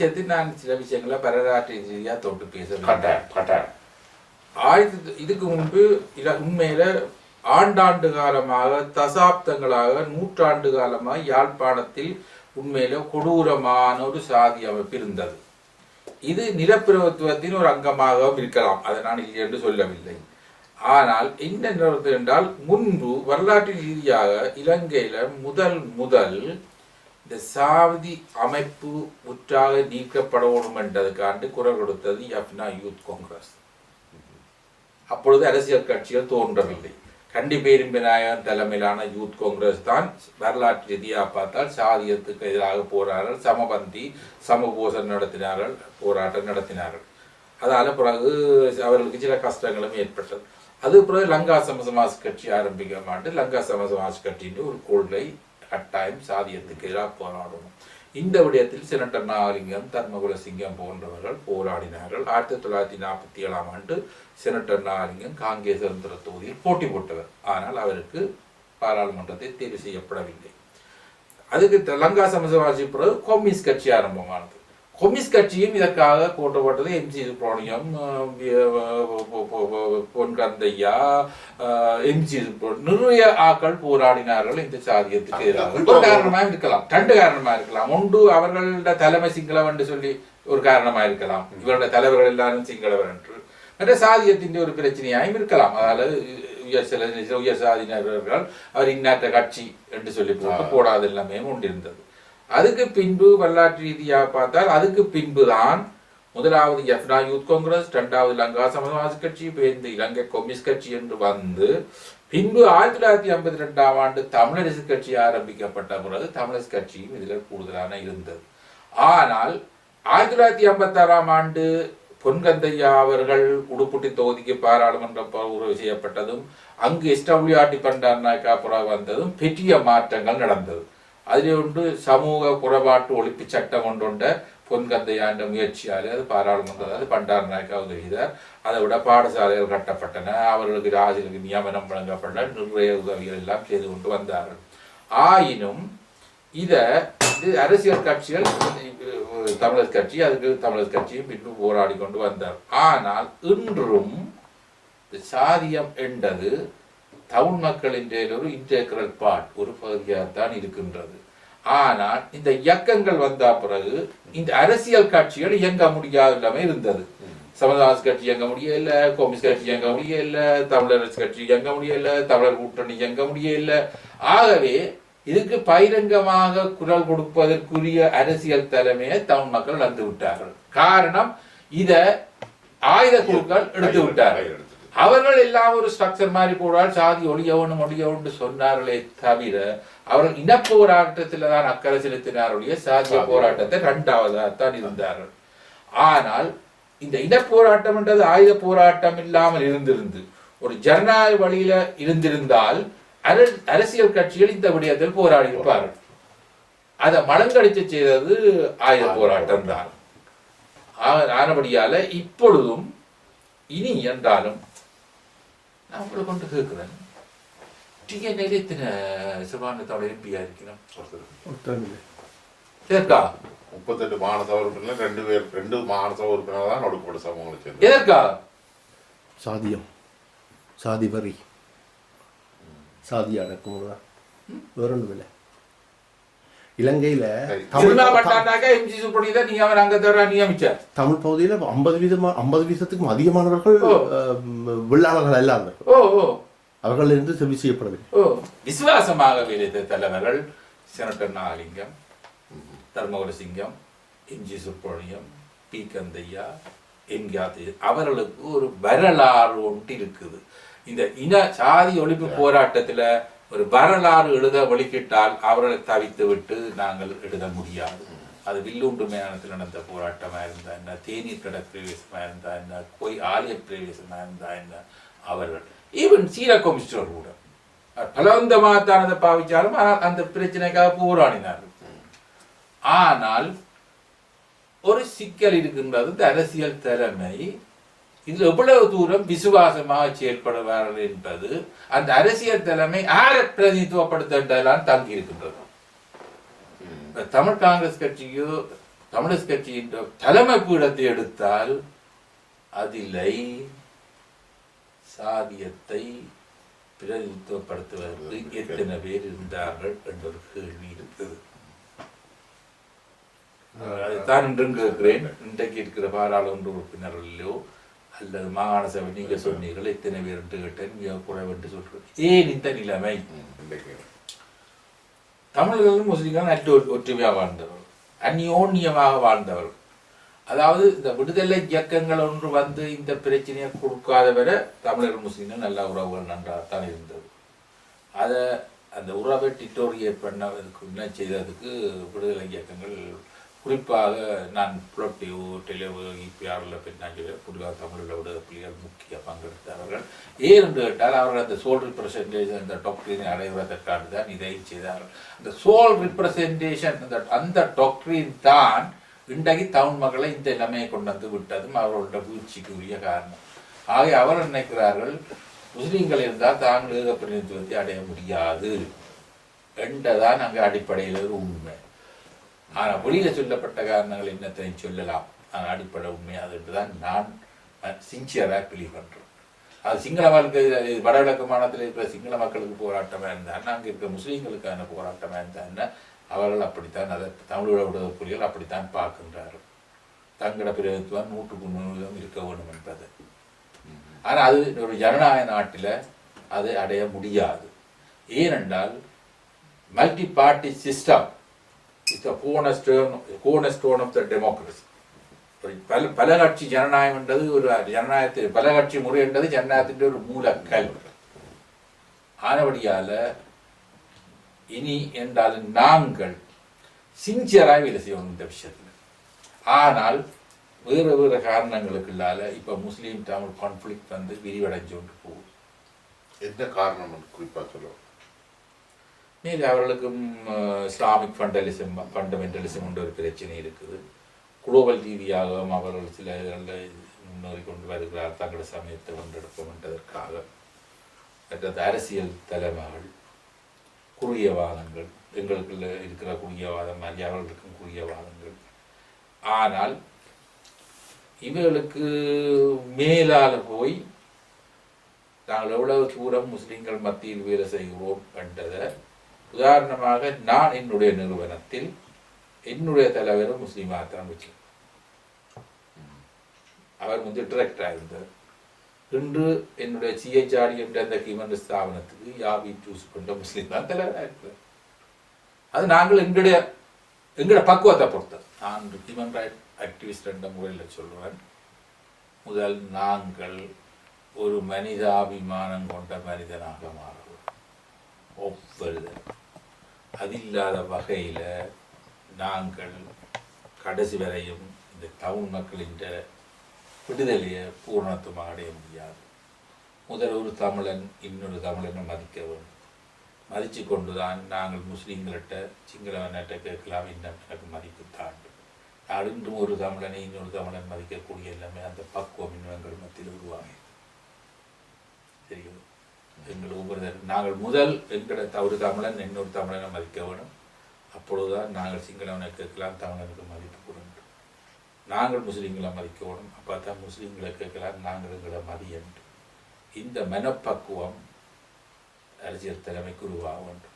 வெளிச்சத்தில் நான் சில விஷயங்களை வரலாற்று ரீதியா தொட்டு பேச ஆயிரத்தி இதுக்கு முன்பு உண்மையில ஆண்டாண்டு காலமாக தசாப்தங்களாக நூற்றாண்டு காலமாக யாழ்ப்பாணத்தில் உண்மையில கொடூரமான ஒரு சாதி அமைப்பு இருந்தது. இது நிலப்பிரபுத்துவத்தின் ஒரு அங்கமாகவும் இருக்கலாம். அதை நான் இல்லை என்று சொல்லவில்லை. ஆனால் என்ன நிறுவனம் என்றால் முன்பு வரலாற்று ரீதியாக இலங்கையில முதல் முதல் இந்த சாதி அமைப்பு முற்றாக நீக்கப்படணும் என்றதுக்காண்டு குரல் கொடுத்தது யப்னா யூத் காங்கிரஸ். அப்பொழுது அரசியல் கட்சிகள் தோன்றவில்லை. கண்டி பேரும்பிநாயகன் தலைமையிலான யூத் காங்கிரஸ் தான் வரலாற்று ரீதியாக பார்த்தால் சாதியத்துக்கு எதிராக போராடல் சமபந்தி சமபோசம் நடத்தினார்கள் போராட்டம் நடத்தினார்கள். அதால பிறகு அவர்களுக்கு சில கஷ்டங்களும் ஏற்பட்டது. அது பிறகு லங்கா சமசமாஜ் கட்சி ஆரம்பிக்க மாட்டு லங்கா சம சமாஜ் கட்சின்னு ஒரு கொள்கை கட்டாயம் சாதியத்துக்கு எதிராக போராடணும். இந்த விடயத்தில் செனட்டர் நாகலிங்கம் தர்மகுல சிங்கம் போன்றவர்கள் போராடினார்கள். ஆயிரத்தி தொள்ளாயிரத்தி நாற்பத்தி ஏழாம் ஆண்டு செனட்டர் நாகலிங்கம் காங்கேசந்திர தொகுதியில் போட்டி போட்டவர். ஆனால் அவருக்கு பாராளுமன்றத்தை தேர்வு செய்யப்படவில்லை. அதுக்கு லங்கா சமசவாசி பிறகு கொம்யூனிஸ்ட் கட்சி ஆரம்பமானது. கொம்யூனிஸ்ட் கட்சியும் இதற்காக போட்டப்பட்டது எம்ஜி சுப்ரமணியம் பொன் கந்தையா எம்ஜி நிறைய ஆக்கள் போராடினார்கள் இந்த சாதியத்துக்கு எதிராக. ஒரு காரணமா இருக்கலாம். ரெண்டு காரணமா இருக்கலாம். ஒன்று அவர்களோட தலைமை சிங்களவன் என்று சொல்லி ஒரு காரணமா இருக்கலாம். இவருடைய தலைவர்கள் எல்லாரும் சிங்களவர் என்று. மற்ற சாதியத்தின் ஒரு பிரச்சனையாயும் இருக்கலாம். அதாவது உயர் சில சில உயர் சாதியினர்கள் அவர் இன்னாற்ற கட்சி என்று சொல்லி போட்டு போடாத எல்லாமே உண்டிருந்தது. அதுக்கு பின்பு வரலாற்று ரீதியாக பார்த்தால் அதுக்கு பின்பு தான் முதலாவது எஃப்னா யூத் காங்கிரஸ் இரண்டாவது லங்கா சமவாசி கட்சி பேருந்து இலங்கை கம்யூனிஸ்ட் கட்சி என்று வந்து பின்பு ஆயிரத்தி தொள்ளாயிரத்தி ஐம்பத்தி ரெண்டாம் ஆண்டு தமிழரசு கட்சி ஆரம்பிக்கப்பட்ட பிறகு தமிழரசு கட்சியும் இதில் கூடுதலான இருந்தது. ஆனால் ஆயிரத்தி தொள்ளாயிரத்தி ஐம்பத்தாறாம் ஆண்டு பொன்கந்தையா அவர்கள் உடுப்புட்டி தொகுதிக்கு பாராளுமன்ற உறவு செய்யப்பட்டதும் அங்கு எஸ்டபிள்யூஆர்டி பண்டார் நாயக்கா புறா வந்ததும் பெரிய மாற்றங்கள் நடந்தது. அதில் ஒன்று சமூக குறைபாட்டு ஒழிப்பு சட்டம் ஒன்றுண்ட பொன்கந்தையாண்ட முயற்சியால் அது பாராளுமன்ற அது பண்டார் நாயக்காவது செய்தார் அதை விட பாடசாலைகள் கட்டப்பட்டன அவர்களுக்கு ராஜர்களுக்கு நியமனம் வழங்கப்பட்ட நிறைய உதவிகள் எல்லாம் செய்து கொண்டு வந்தார்கள் ஆயினும் இத இது அரசியல் கட்சிகள் தமிழர் கட்சி அதுக்கு தமிழர் கட்சியும் இன்னும் போராடி கொண்டு வந்தார் ஆனால் இன்றும் சாதியம் என்றது தமிழ் மக்களின் ஒரு இன்டேக்ரல் பார்ட் ஒரு பகுதியாகத்தான் இருக்கின்றது ஆனால் இந்த இயக்கங்கள் வந்த பிறகு இந்த அரசியல் கட்சிகள் இயங்க முடியாத இருந்தது. சமதாஸ் கட்சி இயங்க முடியல கோமிஸ் கட்சி இயங்க முடியல தமிழரசு கட்சி இயங்க முடியல தமிழர் கூட்டணி இயங்க முடியல. ஆகவே இதுக்கு பகிரங்கமாக குரல் கொடுப்பதற்குரிய அரசியல் தலைமையை தமிழ் மக்கள் வந்து விட்டார்கள் காரணம் இத ஆயுத குழுக்கள் எடுத்து விட்டார்கள் அவர்கள் எல்லாம் ஒரு ஸ்ட்ரக்சர் மாதிரி போடால் சாதி ஒளியவனும் ஒளியவன் சொன்னார்களே தவிர அவர்கள் இனப்போராட்டத்தில் தான் அக்கறை செலுத்தினாருடைய சாதிய போராட்டத்தை இரண்டாவதாகத்தான் இருந்தார்கள். ஆனால் இந்த இனப்போராட்டம் என்றது ஆயுத போராட்டம் இல்லாமல் இருந்திருந்து ஒரு ஜனநாயக வழியில இருந்திருந்தால் அர- அரசியல் கட்சிகள் இந்த விடயத்தில் போராடி இருப்பார்கள் அதை மலங்கடிச்சு செய்தது ஆயுத போராட்டம் தான் ஆனபடியால இப்பொழுதும் இனி என்றாலும் நான் உங்களை கொண்டு கேட்கிறேன் டிஎன்ஏல இத்தனை சிறுபான்மைத்தோட எம்பியா இருக்கிறோம் ஒருத்தமில்லை எதற்கா முப்பத்தெட்டு மாநசபை உறுப்பினர் ரெண்டு பேர் ரெண்டு மாநசபை உறுப்பினர் தான் ஒடுக்கப்பட்ட சமூகங்களை சேர்ந்து எதற்கா சாதியம் சாதி வரி சாதி அடக்குமுறை தான் வேற ஒன்றும் இல்லை இலங்கையில. தமிழ் எம்ஜி பகுதியில ஐம்பது வீதமா ஐம்பது வீதத்துக்கும் அதிகமானவர்கள் வெள்ளாளர்கள் ஓ அவர்கள் இருந்து செவி செய்யப்படவில்லை. ஓ. விசுவாசமாக விளைத்த தலைவர்கள் senator Nagalingam Dharmakulasingam MG Subramaniam P Kandaiah MGR அவர்களுக்கு ஒரு வரலாறு ஒன்று இருக்குது இந்த இன சாதி ஒழிப்பு போராட்டத்துல ஒரு வரலாறு எழுத வழிகிட்டால் அவர்களை தவித்து விட்டு நாங்கள் எழுத முடியாது. அது வில்லுண்டு மேனத்தில் நடந்த போராட்டமாக இருந்தா என்ன தேநீர் கடை பிரவேசமாக இருந்தா என்ன கோய் ஆலய பிரவேசமாக இருந்தா என்ன அவர்கள் ஈவன் சீர கொமிஸ்டர் கூட. பலவந்தமாகத்தானதை பாவிச்சாலும் ஆனால் அந்த பிரச்சனைக்காக போராடினார்கள். ஆனால் ஒரு சிக்கல் இருக்கின்றது இந்த அரசியல் தலைமை இதில் எவ்வளவு தூரம் விசுவாசமாக செயல்படுவார்கள் என்பது அந்த அரசியல் தலைமை யாரை பிரதிநிதித்துவப்படுத்தலாம் தங்கி இருக்கின்றது தமிழ் காங்கிரஸ் கட்சியோ தமிழர் கட்சியின் தலைமை பீடத்தை எடுத்தால் அதில்லை சாதியத்தை பிரதிநிதித்துவப்படுத்துவதற்கு எத்தனை பேர் இருந்தார்கள் என்ற ஒரு கேள்வி இருக்குது. அதைத்தான் இன்றும் கேட்கிறேன். இன்றைக்கு இருக்கிற பாராளுமன்ற உறுப்பினர்களோ அல்லது மாகாண சபை நீங்க சொன்னீர்கள் எத்தனை பேர் என்று கேட்டேன் மிக குறைவு என்று ஏன் இந்த நிலைமை? தமிழர்களும் முஸ்லிம்கள் ஒ- ஒற்றுமையாக வாழ்ந்தவர்கள் அந்யோன்யமாக வாழ்ந்தவர்கள். அதாவது இந்த விடுதலை இயக்கங்கள் ஒன்று வந்து இந்த பிரச்சனையை கொடுக்காத வரை தமிழர் முஸ்லிம்கள் நல்ல உறவுகள் நன்றாகத்தான் இருந்தது. அதை அந்த உறவை டிட்டோரியேட் என்ன செய்ததுக்கு விடுதலை இயக்கங்கள் குறிப்பாக நான் புலட்டியோ டெலிவோ இபிஆரில் பின்னாடி குறிப்பாக தமிழில் விடுதலை புலிகள் முக்கிய பங்கெடுத்தார்கள் ஏன் என்று கேட்டால் அவர்கள் அந்த சோல் ரிப்ரசன்டேஷன் அந்த டாக்டரினை அடைவதற்காக தான் இதை செய்தார்கள். அந்த சோல் ரிப்ரசன்டேஷன் அந்த அந்த டாக்டரின் தான் இன்றைக்கு தமிழ் மக்களை இந்த நிலைமையை கொண்டு வந்து விட்டதும் அவர்களோட வீழ்ச்சிக்கு உரிய காரணம். ஆகவே அவர் நினைக்கிறார்கள்? முஸ்லீம்கள் இருந்தால் தாங்கள் ஏக பிரதிநிதித்துவத்தை அடைய முடியாது. என்றதான் அங்கே அடிப்படையில் ஒரு உண்மை. ஆனால் வெளியில சொல்லப்பட்ட காரணங்கள் என்னத்தை சொல்லலாம்? ஆனால் அடிப்படை உண்மை. என்றுதான் நான் சின்சியராக பிலீவ் பண்ணுறேன் அது சிங்கள வாழ்க்கை வடகிழக்கு மாநிலத்தில் இருக்கிற சிங்கள மக்களுக்கு போராட்டமாக இருந்தா அங்கே இருக்கிற முஸ்லீம்களுக்கான போராட்டமாக இருந்தாருன்னா அவர்கள் அப்படித்தான் அதை தமிழோட விடுதலை புலிகள் அப்படித்தான் பார்க்கின்றார்கள். தங்களோட பிரதித்துவம் நூற்றுக்கு நூறு இருக்க வேண்டும் என்பது. ஆனால் அது ஒரு ஜனநாயக நாட்டில் அது அடைய முடியாது. ஏனென்றால் multi party system cornerstone cornerstone of the democracy பல பல கட்சி ஜனநாயகம் என்றது ஒரு ஜனநாயகத்தில் பலகட்சி முறை என்றது ஜனநாயகத்தின் ஒரு மூலக்கல் ஆனபடியால இனி என்றாலும் நாங்கள் சின்சியராக வேலை செய்வோம் இந்த விஷயத்தில் ஆனால் வேறு வேறு காரணங்களுக்குள்ளால இப்ப முஸ்லீம் தமிழ் கான்ஃப்ளிக் வந்து விரிவடைஞ்சு கொண்டு போகும் என்ன காரணம் குறிப்பா சொல்லுவோம் மேலே அவர்களுக்கும் இஸ்லாமிக் ஃபண்டலிசம் ஃபண்டமெண்டலிசம் என்ற ஒரு பிரச்சனை இருக்குது. குளோபல் ரீதியாகவும் அவர்கள் சில இதில் முன்னேறி கொண்டு வருகிறார். தங்களோட சமயத்தை கொண்டெடுக்க என்றதற்காக. மற்றது அரசியல் தலைமைகள் குறுகியவாதங்கள் எங்களுக்குள்ள இருக்கிற குறுகியவாதம் மாதிரி அவர்களுக்கும் குறுகியவாதங்கள் ஆனால் இவர்களுக்கு மேலால் போய் நாங்கள் எவ்வளவு தூரம் முஸ்லீம்கள் மத்தியில் வேலை செய்கிறோம் என்றதை உதாரணமாக நான் என்னுடைய நிறுவனத்தில் என்னுடைய தலைவரும் முஸ்லீமாக தான் வச்சு. அவர் வந்து டிரெக்டராக இருந்தார் இன்று என்னுடைய சிஹெச்ஆர்டி என்ற அந்த ஹியூமன் ஸ்தாபனத்துக்கு யாபி சூஸ் பண்ண முஸ்லீம் தான் தலைவராக இருக்கிறார் அது நாங்கள் எங்களுடைய எங்களுடைய பக்குவத்தை பொறுத்தது. நான் ஹியூமன் ரைட் ஆக்டிவிஸ்ட் என்ற முறையில் சொல்லுவேன். முதல் நாங்கள் ஒரு மனிதாபிமானம் கொண்ட மனிதனாக மாறுவோம். ஒவ்வொருவர் அது இல்லாத வகையில் நாங்கள் கடைசி வரையும் இந்த தமிழ் மக்களின் விடுதலையை பூர்ணத்துவமாக அடைய முடியாது. முதல் ஒரு தமிழன் இன்னொரு தமிழனை மதிக்க வேண்டும் மதித்து கொண்டு தான் நாங்கள் முஸ்லீம்கள்கிட்ட சிங்களவன்கிட்ட கேட்கலாம் இன்னும் எனக்கு மதிப்பு தாண்டு. நான் இன்றும் ஒரு தமிழனை இன்னொரு தமிழன் மதிக்கக்கூடிய எல்லாமே அந்த பக்குவம் இன்னும் எங்கள் மத்தியில் உருவாகி தெரியும் எங்கள் ஒவ்வொரு நாங்கள் முதல் எங்களை தவறு தமிழன் இன்னொரு தமிழனை மதிக்க வேணும். அப்பொழுதுதான் நாங்கள் சிங்களவனை கேட்கலாம் தமிழனுக்கு மதிப்பு கொடுங்கள். நாங்கள் முஸ்லீம்களை மதிக்க வேணும். அப்போ தான் முஸ்லீம்களை கேட்கலாம் நாங்கள் எங்களை மதியன்று இந்த மனப்பக்குவம் அரசியல் தலைமைக்கு உருவாக வேண்டும்.